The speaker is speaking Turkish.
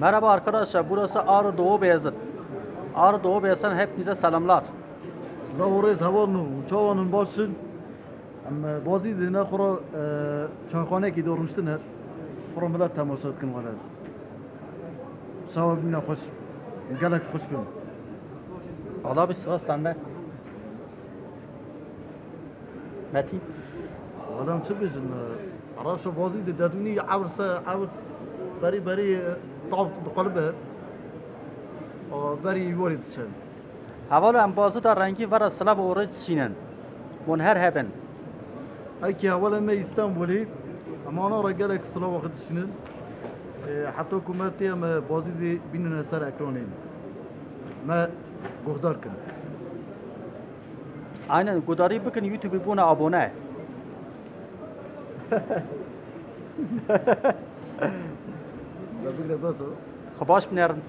Merhaba arkadaşlar, burası Ağrı Doğu Beyazıt. Ağrı Doğu Beyazıt'tan hepinize selamlar. Sıra havanı, uçağının başın. Ama bazı dine kura çaykhane ki doğruştun her. Kura millet temasat kın var. Sağ bina hoş. Gelek hoş bin. Allah bir sıra sende. Metin. Adam çıkmışsın. Araşa bazı de deduni avırsa avır bari bari tav qalbe. O bari yuvarı tçen. Havalı ambazı da rengi var sılav oruç sinen. Munher heben. Ayki havalı me İstanbul'i. Ama ona gelek sıla vakit sinin. حتى حكومتي ما بازي دي بيننا سر اكرونين ما گهدار کن Aynen, Gudari bakın YouTube buna abone. لا بقدر بس Xabaş binerin.